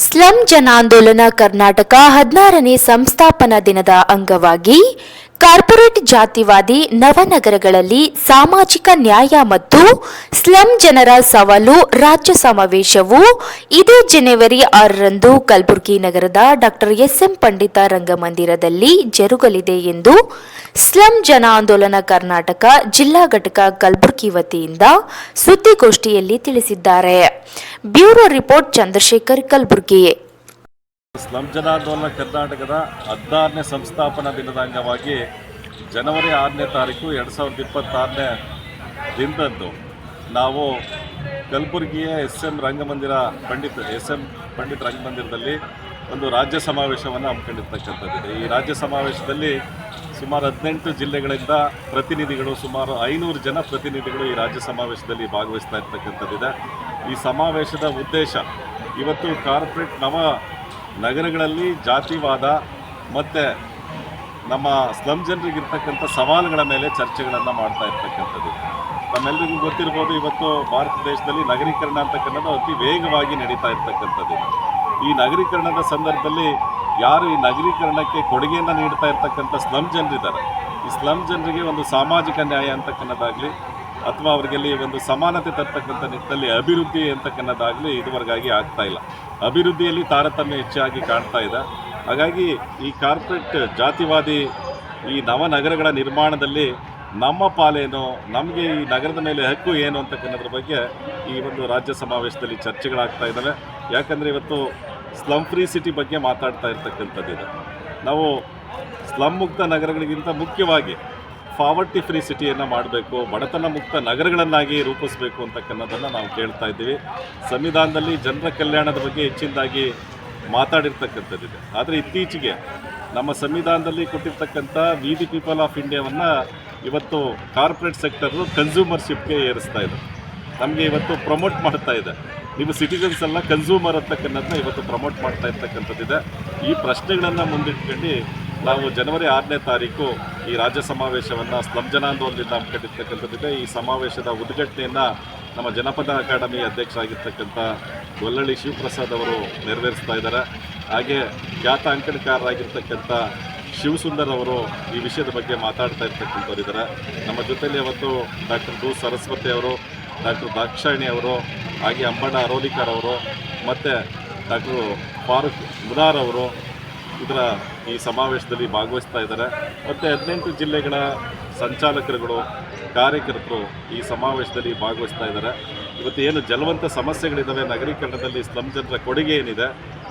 Slum ಜನಾಂದೋಲನ ಕರ್ನಾಟಕ ಹದಿನಾರನೇ ಸಂಸ್ಥಾಪನಾ ದಿನದ ಅಂಗವಾಗಿ ಕಾರ್ಪೊರೇಟ್ ಜಾತಿವಾದಿ ನವನಗರಗಳಲ್ಲಿ ಸಾಮಾಜಿಕ ನ್ಯಾಯ ಮತ್ತು ಸ್ಲಂ ಜನರ ಸವಾಲು ರಾಜ್ಯ ಸಮಾವೇಶವು ಇದೇ ಜನವರಿ ಆರರಂದು ಕಲಬುರಗಿ ನಗರದ ಡಾಕ್ಟರ್ ಎಸ್ ಎಂ ಪಂಡಿತ ರಂಗಮಂದಿರದಲ್ಲಿ ಜರುಗಲಿದೆ ಎಂದು ಸ್ಲಂ ಜನ ಆಂದೋಲನ ಕರ್ನಾಟಕ ಜಿಲ್ಲಾ ಘಟಕ ಕಲಬುರಗಿ ವತಿಯಿಂದ ಸುದ್ದಿಗೋಷ್ಠಿಯಲ್ಲಿ ತಿಳಿಸಿದ್ದಾರೆ. Bureau report Chandrashekar Kalaburagi. Slum ಜನಾಂದೋಲನ ಕರ್ನಾಟಕದ ಹದಿನಾರನೇ ಸಂಸ್ಥಾಪನಾ ದಿನದ ಅಂಗವಾಗಿ ಜನವರಿ ಆರನೇ ತಾರೀಕು ಎರಡು ಸಾವಿರದ ಇಪ್ಪತ್ತಾರನೇ ದಿನದಂದು ನಾವು ಕಲಬುರಗಿಯ ಎಸ್ ಎಂ ರಂಗಮಂದಿರ ಪಂಡಿತ್, ಎಸ್ ಎಂ ಪಂಡಿತ್ ರಂಗಮಂದಿರದಲ್ಲಿ ಒಂದು ರಾಜ್ಯ ಸಮಾವೇಶವನ್ನು ಹಮ್ಮಿಕೊಂಡಿರ್ತಕ್ಕಂಥದ್ದಿದೆ. ಈ ರಾಜ್ಯ ಸಮಾವೇಶದಲ್ಲಿ ಸುಮಾರು ಹದಿನೆಂಟು ಜಿಲ್ಲೆಗಳಿಂದ ಪ್ರತಿನಿಧಿಗಳು, ಸುಮಾರು ಐನೂರು ಜನ ಪ್ರತಿನಿಧಿಗಳು ಈ ರಾಜ್ಯ ಸಮಾವೇಶದಲ್ಲಿ ಭಾಗವಹಿಸ್ತಾ ಇರ್ತಕ್ಕಂಥದ್ದಿದೆ. ಈ ಸಮಾವೇಶದ ಉದ್ದೇಶ ಇವತ್ತು ಕಾರ್ಪೊರೇಟ್ ನವ ನಗರಗಳಲ್ಲಿ ಜಾತಿವಾದ ಮತ್ತು ನಮ್ಮ ಸ್ಲಮ್ ಜನರಿಗಿರ್ತಕ್ಕಂಥ ಸವಾಲುಗಳ ಮೇಲೆ ಚರ್ಚೆಗಳನ್ನು ಮಾಡ್ತಾ ಇರ್ತಕ್ಕಂಥದ್ದು. ನಮ್ಮೆಲ್ಲರಿಗೂ ಗೊತ್ತಿರ್ಬೋದು ಇವತ್ತು ಭಾರತ ದೇಶದಲ್ಲಿ ನಗರೀಕರಣ ಅಂತಕ್ಕಂಥದ್ದು ಅತಿ ವೇಗವಾಗಿ ನಡೀತಾ ಇರ್ತಕ್ಕಂಥದ್ದು. ಈ ನಗರೀಕರಣದ ಸಂದರ್ಭದಲ್ಲಿ ಯಾರು ಈ ನಗರೀಕರಣಕ್ಕೆ ಕೊಡುಗೆಯನ್ನು ನೀಡ್ತಾ ಇರ್ತಕ್ಕಂಥ ಸ್ಲಮ್ ಜನರಿದ್ದಾರೆ. ಈ ಸ್ಲಮ್ ಜನರಿಗೆ ಒಂದು ಸಾಮಾಜಿಕ ನ್ಯಾಯ ಅಂತಕ್ಕನ್ನೋದಾಗಲಿ ಅಥವಾ ಅವರಿಗೆಲ್ಲಿ ಒಂದು ಸಮಾನತೆ ತರ್ತಕ್ಕಂಥ ನಿಟ್ಟಿನಲ್ಲಿ ಅಭಿವೃದ್ಧಿ ಅಂತಕ್ಕನ್ನೋದಾಗಲಿ ಇದುವರೆಗಾಗಿ ಆಗ್ತಾ ಇಲ್ಲ. ಅಭಿವೃದ್ಧಿಯಲ್ಲಿ ತಾರತಮ್ಯ ಹೆಚ್ಚಾಗಿ ಕಾಣ್ತಾ ಇದೆ. ಹಾಗಾಗಿ ಈ ಕಾರ್ಪೊರೇಟ್ ಜಾತಿವಾದಿ ಈ ನವನಗರಗಳ ನಿರ್ಮಾಣದಲ್ಲಿ ನಮ್ಮ ಪಾಲೇನು, ನಮಗೆ ಈ ನಗರದ ಮೇಲೆ ಹಕ್ಕು ಏನು ಅಂತಕ್ಕನ್ನೋದ್ರ ಬಗ್ಗೆ ಈ ಒಂದು ರಾಜ್ಯ ಸಮಾವೇಶದಲ್ಲಿ ಚರ್ಚೆಗಳಾಗ್ತಾ ಇದ್ದಾವೆ. ಯಾಕಂದರೆ ಇವತ್ತು ಸ್ಲಮ್ ಫ್ರೀ ಸಿಟಿ ಬಗ್ಗೆ ಮಾತಾಡ್ತಾ ಇರ್ತಕ್ಕಂಥದ್ದಿದೆ ನಾವು ಸ್ಲಮ್ ಮುಕ್ತ ನಗರಗಳಿಗಿಂತ ಮುಖ್ಯವಾಗಿ ಪಾವರ್ಟಿ ಫ್ರೀ ಸಿಟಿಯನ್ನು ಮಾಡಬೇಕು, ಬಡತನ ಮುಕ್ತ ನಗರಗಳನ್ನಾಗಿ ರೂಪಿಸಬೇಕು ಅಂತಕ್ಕನ್ನೋದನ್ನು ನಾವು ಕೇಳ್ತಾ ಇದ್ದೀವಿ. ಸಂವಿಧಾನದಲ್ಲಿ ಜನರ ಕಲ್ಯಾಣದ ಬಗ್ಗೆ ಹೆಚ್ಚಿನದಾಗಿ ಮಾತಾಡಿರ್ತಕ್ಕಂಥದ್ದಿದೆ. ಆದರೆ ಇತ್ತೀಚೆಗೆ ನಮ್ಮ ಸಂವಿಧಾನದಲ್ಲಿ ಕೊಟ್ಟಿರ್ತಕ್ಕಂಥ ವಿ ದಿ ಪೀಪಲ್ ಆಫ್ ಇಂಡಿಯಾವನ್ನು ಇವತ್ತು ಕಾರ್ಪೊರೇಟ್ ಸೆಕ್ಟರು ಕನ್ಸ್ಯೂಮರ್ಶಿಪ್ಗೆ ಏರಿಸ್ತಾ ಇದೆ ನಮಗೆ ಇವತ್ತು ಪ್ರಮೋಟ್ ಮಾಡ್ತಾ ಇದೆ. ನಿಮ್ಮ ಸಿಟಿಸನ್ಸ್ ಎಲ್ಲ ಕನ್ಸ್ಯೂಮರ್ ಅಂತಕ್ಕಂಥದ್ದನ್ನ ಇವತ್ತು ಪ್ರಮೋಟ್ ಮಾಡ್ತಾ ಇರ್ತಕ್ಕಂಥದ್ದಿದೆ. ಈ ಪ್ರಶ್ನೆಗಳನ್ನು ಮುಂದಿಟ್ಕೊಂಡು ನಾವು ಜನವರಿ ಆರನೇ ತಾರೀಕು ಈ ರಾಜ್ಯ ಸಮಾವೇಶವನ್ನು ಸ್ಲಂ ಜನಾಂದೋಲನದಿಂದ ಹಮ್ಮಿಕೊಂಡಿರ್ತಕ್ಕಂಥದ್ದಿದೆ. ಈ ಸಮಾವೇಶದ ಉದ್ಘಾಟನೆಯನ್ನು ನಮ್ಮ ಜನಪದ ಅಕಾಡೆಮಿ ಅಧ್ಯಕ್ಷರಾಗಿರ್ತಕ್ಕಂಥ ಗೊಲ್ಲಳ್ಳಿ ಶಿವಪ್ರಸಾದ್ ಅವರು ನೆರವೇರಿಸ್ತಾ ಇದ್ದಾರೆ. ಹಾಗೆ ಖ್ಯಾತ ಅಂಕಣಕಾರರಾಗಿರ್ತಕ್ಕಂಥ ಶಿವಸುಂದರ್ ಅವರು ಈ ವಿಷಯದ ಬಗ್ಗೆ ಮಾತಾಡ್ತಾ ಇರ್ತಕ್ಕಂಥವ್ರಿದ್ದಾರೆ ನಮ್ಮ ಜೊತೆಯಲ್ಲಿ ಅವತ್ತು ಡಾಕ್ಟರ್ ದು ಸರಸ್ವತಿ ಅವರು, ಡಾಕ್ಟರ್ ದಾಕ್ಷಾಯಣಿ ಅವರು, ಹಾಗೆ ಅಂಬಣ್ಣ ಅರೋಲಿಕರ್ ಅವರು, ಮತ್ತು ಡಾಕ್ಟರ್ ಫಾರೂಕ್ ಮುದಾರ್ ಅವರು ಇದರ ಈ ಸಮಾವೇಶದಲ್ಲಿ ಭಾಗವಹಿಸ್ತಾ ಇದ್ದಾರೆ. ಮತ್ತು ಹದಿನೆಂಟು ಜಿಲ್ಲೆಗಳ ಸಂಚಾಲಕರುಗಳು, ಕಾರ್ಯಕರ್ತರು ಈ ಸಮಾವೇಶದಲ್ಲಿ ಭಾಗವಹಿಸ್ತಾ ಇದ್ದಾರೆ. ಇವತ್ತು ಏನು ಜಲವಂತ ಸಮಸ್ಯೆಗಳಿದ್ದಾವೆ ನಗರೀಕರಣದಲ್ಲಿ ಸ್ಲಮ್ ಜನರ ಕೊಡುಗೆ ಏನಿದೆ,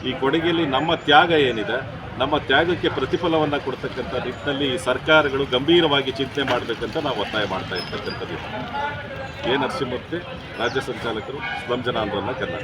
ಈ ಕೊಡುಗೆಯಲ್ಲಿ ನಮ್ಮ ತ್ಯಾಗ ಏನಿದೆ, ನಮ್ಮ ತ್ಯಾಗಕ್ಕೆ ಪ್ರತಿಫಲವನ್ನು ಕೊಡ್ತಕ್ಕಂಥ ನಿಟ್ಟಿನಲ್ಲಿ ಈ ಸರ್ಕಾರಗಳು ಗಂಭೀರವಾಗಿ ಚಿಂತನೆ ಮಾಡಬೇಕಂತ ನಾವು ಒತ್ತಾಯ ಮಾಡ್ತಾ ಇರ್ತಕ್ಕಂಥದ್ದು. ಎ ನರಸಿಂಹಮೂರ್ತಿ, ರಾಜ್ಯ ಸಂಚಾಲಕರು, ಸ್ಲಂ ಜನ ಆಂದೋಲನ